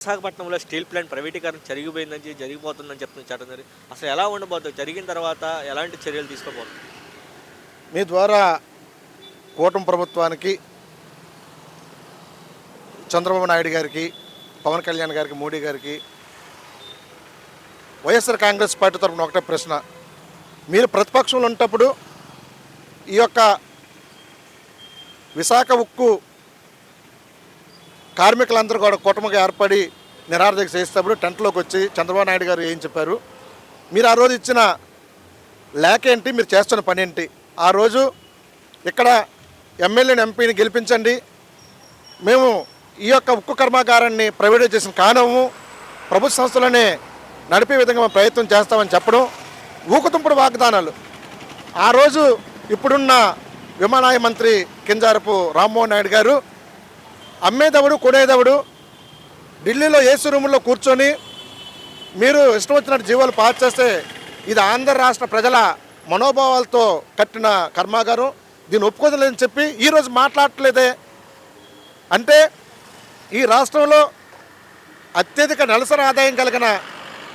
విశాఖపట్నంలో steel plant ప్రైవేటీకరణ జరిగిపోయిందని జరిగిపోతుందని చెప్తున్న చట్టం అసలు ఎలా ఉండబోతుంది జరిగిన తర్వాత ఎలాంటి చర్యలు తీసుకోబోతుంది మీ ద్వారా కూటమి ప్రభుత్వానికి చంద్రబాబు నాయుడు గారికి పవన్ కళ్యాణ్ గారికి మోడీ గారికి వైఎస్ఆర్ కాంగ్రెస్ పార్టీ తరఫున ఒకటే ప్రశ్న. మీరు ప్రతిపక్షంలో ఉన్నప్పుడు ఈ యొక్క విశాఖ ఉక్కు కార్మికులందరూ కూడా కూటమికి ఏర్పడి నిరార్థక చేసేటప్పుడు టెంట్లోకి వచ్చి చంద్రబాబు నాయుడు గారు ఏం చెప్పారు? మీరు ఆ రోజు ఇచ్చిన లేఖ ఏంటి? మీరు చేస్తున్న పని ఏంటి? ఆ రోజు ఇక్కడ ఎమ్మెల్యేని ఎంపీని గెలిపించండి. మేము ఈ యొక్క ఉక్కు కర్మాగారాన్ని ప్రైవేటైజ్ చేసిన కానము. ప్రభుత్వ సంస్థలనే నడిపే విధంగా మేము ప్రయత్నం చేస్తామని చెప్పడం. ఊకుతుంపుడు వాగ్దానాలు. ఆ రోజు ఇప్పుడున్న విమానాయ మంత్రి కింజారపు రామ్మోహన్ నాయుడు గారు అమ్మేదవడు కొనేదవడు ఢిల్లీలో ఏసీ రూముల్లో కూర్చొని మీరు ఇష్టం వచ్చినట్టు జీవాలు పాస్ చేస్తే ఇది ఆంధ్ర రాష్ట్ర ప్రజల మనోభావాలతో కట్టిన కర్మాగారం. దీన్ని ఒప్పుకోదలేదని చెప్పి ఈరోజు మాట్లాడట్లేదే. అంటే ఈ రాష్ట్రంలో అత్యధిక నెలసరి ఆదాయం కలిగిన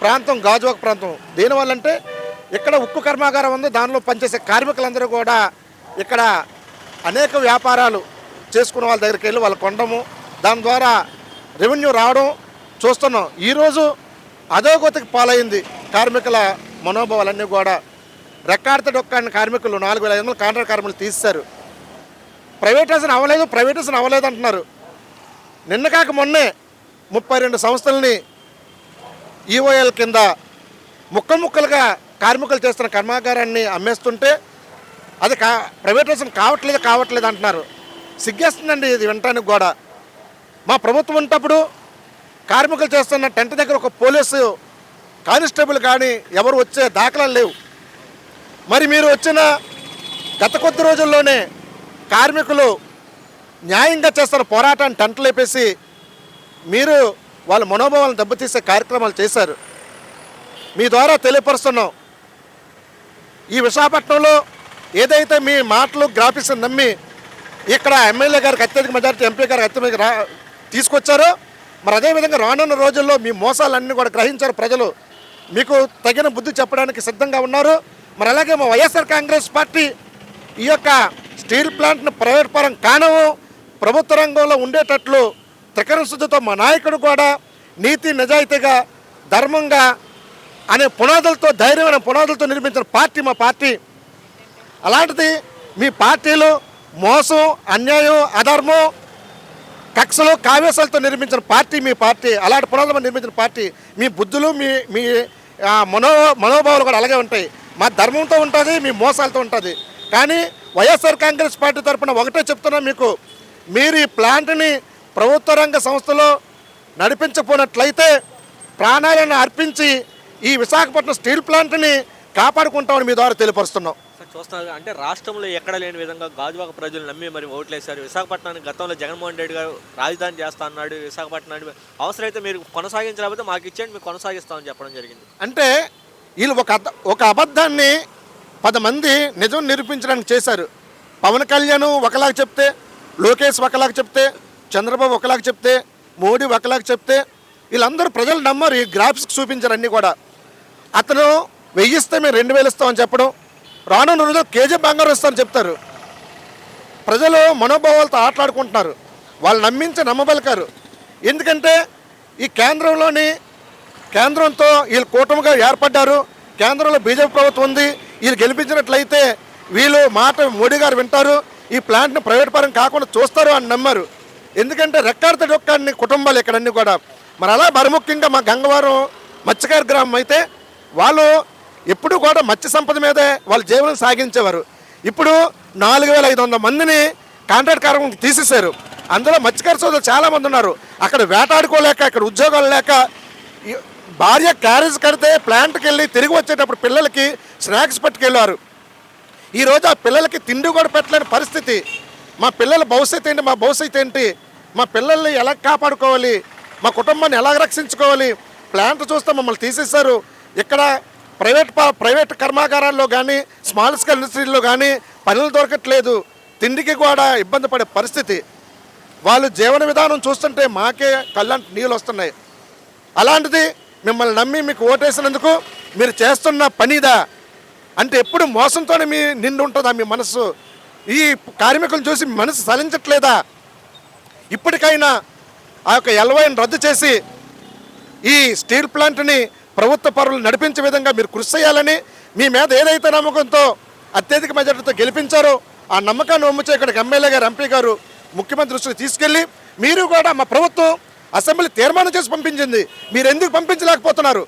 ప్రాంతం గాజువాక ప్రాంతం. దీనివల్లంటే ఇక్కడ ఉక్కు కర్మాగారం ఉంది దానిలో పనిచేసే కార్మికులందరూ కూడా ఇక్కడ అనేక వ్యాపారాలు చేసుకున్న వాళ్ళ దగ్గరికి వెళ్ళి వాళ్ళు కొండము దాని ద్వారా రెవెన్యూ రావడం చూస్తున్నాం. ఈరోజు అధోగతికి పాలైంది కార్మికుల మనోభావాలన్నీ కూడా. రెక్కార్త డొక్కాడిన కార్మికులు నాలుగు వేల ఐదు వందల కాంట్రాక్ట్ కార్మికులు తీశారు. ప్రైవేటైజన్ అవ్వలేదు ప్రైవేటైజన్ అవ్వలేదు అంటున్నారు. నిన్న కాక మొన్నే ముప్పై రెండు సంస్థలని ఈఓఎల్ కింద ముక్కలు ముక్కలుగా కార్మికులు చేస్తున్న కర్మాగారాన్ని అమ్మేస్తుంటే అది కా ప్రైవేటైజేషన్ కావట్లేదు కావట్లేదు అంటున్నారు. సిగ్గేస్తుందండి ఇది వినటానికి కూడా. మా ప్రభుత్వం ఉన్నప్పుడు కార్మికులు చేస్తున్న టెంట్ దగ్గర ఒక పోలీసు కానిస్టేబుల్ కానీ ఎవరు వచ్చే దాఖలాలు లేవు. మరి మీరు వచ్చిన గత కొద్ది రోజుల్లోనే కార్మికులు న్యాయంగా చేస్తున్న పోరాటాన్ని టెంట్లు లేపేసి మీరు వాళ్ళ మనోభావాలను దెబ్బతీసే కార్యక్రమాలు చేశారు. మీ ద్వారా తెలియపరుస్తున్నాం. ఈ విశాఖపట్నంలో ఏదైతే మీ మాటలు గ్రాఫిక్స్ నమ్మి ఇక్కడ ఎమ్మెల్యే గారికి అత్యధిక మెజారిటీ ఎంపీ గారికి అత్యధిక తీసుకొచ్చారు. మరి అదేవిధంగా రానున్న రోజుల్లో మీ మోసాలన్నీ కూడా గ్రహించారు ప్రజలు. మీకు తగిన బుద్ధి చెప్పడానికి సిద్ధంగా ఉన్నారు. మరి అలాగే మా వైఎస్ఆర్ కాంగ్రెస్ పార్టీ ఈ యొక్క స్టీల్ ప్లాంట్ను ప్రైవేట్ పరం కానము ప్రభుత్వ రంగంలో ఉండేటట్లు త్రికరణ శుద్ధితో మా నాయకుడు కూడా నీతి నిజాయితీగా ధర్మంగా అనే పునాదులతో ధైర్యమైన పునాదులతో నిర్మించిన పార్టీ మా పార్టీ. అలాంటిది మీ పార్టీలు మోసం అన్యాయం అధర్మం కక్షలు కావేశాలతో నిర్మించిన పార్టీ మీ పార్టీ అలాంటి పునాదులు నిర్మించిన పార్టీ మీ బుద్ధులు మీ మీ మనో మనోభావాలు కూడా అలాగే ఉంటాయి. మా ధర్మంతో ఉంటుంది మీ మోసాలతో ఉంటుంది. కానీ వైఎస్ఆర్ కాంగ్రెస్ పార్టీ తరఫున ఒకటే చెప్తున్నా మీకు మీరు ఈ ప్లాంట్ని ప్రభుత్వ రంగ సంస్థలో నడిపించకపోయినట్లయితే ప్రాణాలను అర్పించి ఈ విశాఖపట్నం స్టీల్ ప్లాంట్ని కాపాడుకుంటామని మీ ద్వారా తెలియపరుస్తున్నాం. చూస్తున్నారు. అంటే రాష్ట్రంలో ఎక్కడ లేని విధంగా గాజువాక ప్రజలు నమ్మి మరి ఓట్లేశారు. విశాఖపట్నానికి గతంలో జగన్మోహన్ రెడ్డి గారు రాజధాని చేస్తా అన్నాడు విశాఖపట్నాన్ని అవసరమైతే మీరు కొనసాగించలేకపోతే మాకు ఇచ్చేయండి మేము కొనసాగిస్తామని చెప్పడం జరిగింది. అంటే వీళ్ళు ఒక ఒక అబద్ధాన్ని పది మంది నిజం నిరూపించడానికి చేశారు. పవన్ కళ్యాణ్ ఒకలాగా చెప్తే లోకేష్ ఒకలాగా చెప్తే చంద్రబాబు ఒకలాగా చెప్తే మోడీ ఒకలాగా చెప్తే వీళ్ళందరూ ప్రజలు నమ్మరు. ఈ గ్రాఫిక్స్ చూపించారు అన్నీ కూడా. అతను వెయ్యిస్తే మేము రెండు వేలు ఇస్తామని చెప్పడం రానున్న రోజుల్లో కేజీ బంగారం ఇస్తామని చెప్తారు. ప్రజలు మనోభావాలతో ఆటలాడుకుంటున్నారు. వాళ్ళు నమ్మించి నమ్మబలికారు ఎందుకంటే ఈ కేంద్రంలోని కేంద్రంతో వీళ్ళు కూటమిగా ఏర్పడ్డారు. కేంద్రంలో బీజేపీ ప్రభుత్వం ఉంది. వీళ్ళు గెలిపించినట్లయితే వీళ్ళు మాట మోడీ గారు వింటారు. ఈ ప్లాంట్ని ప్రైవేట్ పరం కాకుండా చూస్తారు అని నమ్మారు. ఎందుకంటే రెక్కాడితే అన్ని కుటుంబాలు ఇక్కడన్నీ కూడా. మరి అలా మరి ముఖ్యంగా మా గంగవరం మత్స్యకార గ్రామం అయితే వాళ్ళు ఎప్పుడు కూడా మత్స్య సంపద మీదే వాళ్ళ జీవనం సాగించేవారు. ఇప్పుడు నాలుగు వేల ఐదు వందల మందిని కాంట్రాక్ట్ కార్మికులకు తీసేశారు. అందులో మత్స్యకార సోదరులు చాలామంది ఉన్నారు. అక్కడ వేటాడుకోలేక ఇక్కడ ఉద్యోగాలు లేక భార్య క్యారేజ్ కడితే ప్లాంట్కి వెళ్ళి తిరిగి వచ్చేటప్పుడు పిల్లలకి స్నాక్స్ పట్టుకెళ్ళారు. ఈరోజు ఆ పిల్లలకి తిండి కూడా పెట్టలేని పరిస్థితి. మా పిల్లల భవిష్యత్తు ఏంటి మా భవిష్యత్తు ఏంటి? మా పిల్లల్ని ఎలా కాపాడుకోవాలి? మా కుటుంబాన్ని ఎలా రక్షించుకోవాలి? ప్లాంట్ చూస్తే మమ్మల్ని తీసేశారు. ఇక్కడ ప్రైవేట్ ప్రైవేట్ కర్మాగారాల్లో కానీ స్మాల్ స్కేల్ ఇండస్ట్రీల్లో కానీ పనులు దొరకట్లేదు. తిండికి కూడా ఇబ్బంది పడే పరిస్థితి. వాళ్ళు జీవన విధానం చూస్తుంటే మాకే కళ్ళంటి నీళ్ళు వస్తున్నాయి. అలాంటిది మిమ్మల్ని నమ్మి మీకు ఓటేసినందుకు మీరు చేస్తున్న పనిదా? అంటే ఎప్పుడు మోసంతోనే మీ నిండి ఉంటుందా మీ మనసు ఈ కార్మికులను చూసి మనసు సలించట్లేదా? ఇప్పటికైనా ఆ యొక్క ఎల్వైని రద్దు చేసి ఈ స్టీల్ ప్లాంట్ని ప్రభుత్వ పరులు నడిపించే విధంగా మీరు కృషి చేయాలని మీ మీద ఏదైతే నమ్మకంతో అత్యధిక మెజార్టీతో గెలిపించారో ఆ నమ్మకాన్ని ఒమ్ముచే ఇక్కడికి ఎమ్మెల్యే గారు ఎంపీ గారు ముఖ్యమంత్రి దృష్టికి తీసుకెళ్ళి మీరు కూడా మా ప్రభుత్వం అసెంబ్లీ తీర్మానం చేసి పంపించింది. మీరు ఎందుకు పంపించలేకపోతున్నారు?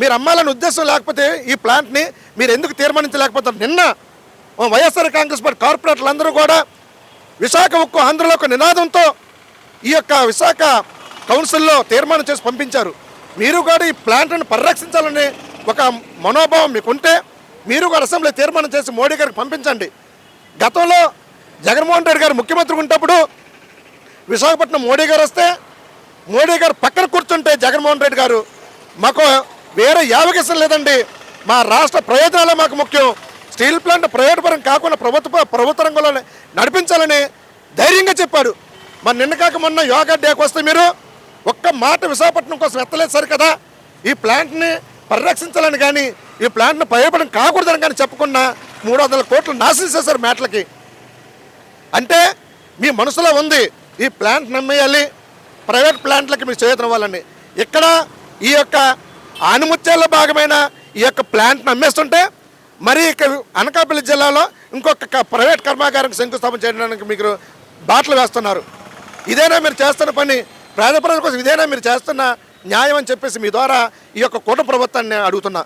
మీరు అమ్మాలని ఉద్దేశం లేకపోతే ఈ ప్లాంట్ని మీరు ఎందుకు తీర్మానించలేకపోతారు నిన్న వైఎస్ఆర్ కాంగ్రెస్ పార్టీ కార్పొరేటర్లు అందరూ కూడా విశాఖ ఉక్కు ఆంధ్రలో ఒక నినాదంతో ఈ యొక్క విశాఖ కౌన్సిల్లో తీర్మానం చేసి పంపించారు. మీరు కూడా ఈ ప్లాంట్ను పరిరక్షించాలని ఒక మనోభావం మీకు ఉంటే మీరు కూడా అసెంబ్లీ తీర్మానం చేసి మోడీ గారికి పంపించండి. గతంలో జగన్మోహన్ రెడ్డి గారు ముఖ్యమంత్రి ఉన్నప్పుడు విశాఖపట్నం మోడీ గారు వస్తే మోడీ గారు పక్కన కూర్చుంటే జగన్మోహన్ రెడ్డి గారు మాకు వేరే యావకేశం లేదండి. మా రాష్ట్ర ప్రయోజనాలే మాకు ముఖ్యం. స్టీల్ ప్లాంట్ ప్రైవేట్ పరం కాకుండా ప్రభుత్వ ప్రభుత్వ రంగంలో నడిపించాలని ధైర్యంగా చెప్పాడు. మరి నిన్న కాక మొన్న యోగా డేకి వస్తే మీరు ఒక్క మాట విశాఖపట్నం కోసం ఎత్తలేదు సరి కదా. ఈ ప్లాంట్ని పరిరక్షించాలని కానీ ఈ ప్లాంట్ని ప్రయోజనం కాకూడదని కానీ చెప్పకుండా మూడు వందల కోట్లు నాశనం చేశారు మేటలకి అంటే మీ మనసులో ఉంది ఈ ప్లాంట్ నమ్మేయాలి ప్రైవేట్ ప్లాంట్లకి మీరు చేతనివ్వాలని ఇక్కడ ఈ యొక్క ఆనిముత్యాల్లో భాగమైన ఈ యొక్క ప్లాంట్ని అమ్మేస్తుంటే మరి ఇక అనకాపల్లి జిల్లాలో ఇంకొక ప్రైవేట్ కర్మాగారం శంకుస్థాపన చేయడానికి మీకు బాటలు వేస్తున్నారు. ఇదేనా మీరు చేస్తున్న పని? పేద ప్రజల కోసం ఇదేనా మీరు చేస్తున్న న్యాయం అని చెప్పేసి మీ ద్వారా ఈ యొక్క కూట ప్రభుత్వాన్ని అడుగుతున్నా.